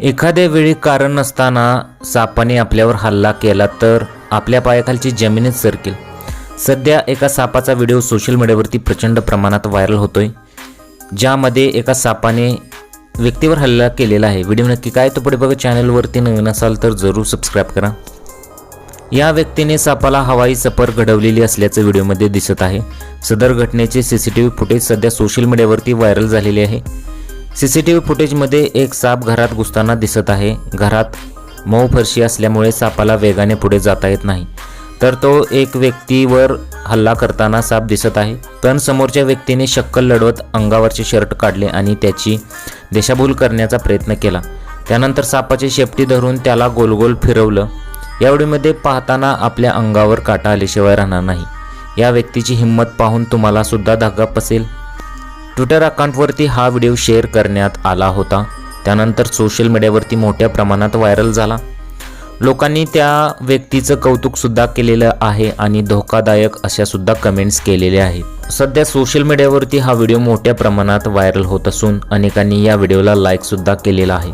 एखाद्या वेळी कारण नसताना सापाने आपल्यावर हल्ला केला तर आपल्या पायाखालची जमीनच सरकेल. सध्या एका सापाचा व्हिडिओ सोशल मीडियावरती प्रचंड प्रमाणात व्हायरल होतोय ज्यामध्ये एका सापाने व्यक्तीवर हल्ला केलेला आहे. व्हिडिओ नक्की काय तो पुढे बघा. चॅनलवरती नवीन असाल तर जरूर सबस्क्राईब करा. या व्यक्तीने सापाला हवाई सफर घडवलेली असल्याचं व्हिडिओमध्ये दिसत आहे. सदर घटनेचे C C T V footage सध्या सोशल मीडियावरती व्हायरल झालेले आहे. सी सी टी व्ही फुटेजमध्ये एक साप घरात घुसताना दिसत आहे. घरात मऊ फरशी असल्यामुळे सापाला वेगाने पुढे जाता येत नाही. तर तो एक व्यक्तीवर हल्ला करताना साप दिसत आहे. पण समोरच्या व्यक्तीने शक्कल लढवत अंगावरचे शर्ट काढले आणि त्याची दिशाभूल करण्याचा प्रयत्न केला. त्यानंतर सापाची शेपटी धरून त्याला गोलगोल फिरवलं. यावेळीमध्ये पाहताना आपल्या अंगावर काटा आल्याशिवाय राहणार नाही. या व्यक्तीची हिंमत पाहून तुम्हाला सुद्धा धागा पसेल. ट्विटर अकाउंटवरती हा व्हिडिओ शेअर करण्यात आला होता. त्यानंतर सोशल मीडियावरती मोठ्या प्रमाणात व्हायरल झाला. लोकांनी त्या व्यक्तीचं कौतुकसुद्धा केलेलं आहे आणि धोकादायक अशा सुद्धा कमेंट्स केलेल्या आहेत. सध्या सोशल मीडियावरती हा व्हिडिओ मोठ्या प्रमाणात व्हायरल होत असून अनेकांनी या व्हिडिओला लाईकसुद्धा केलेला आहे.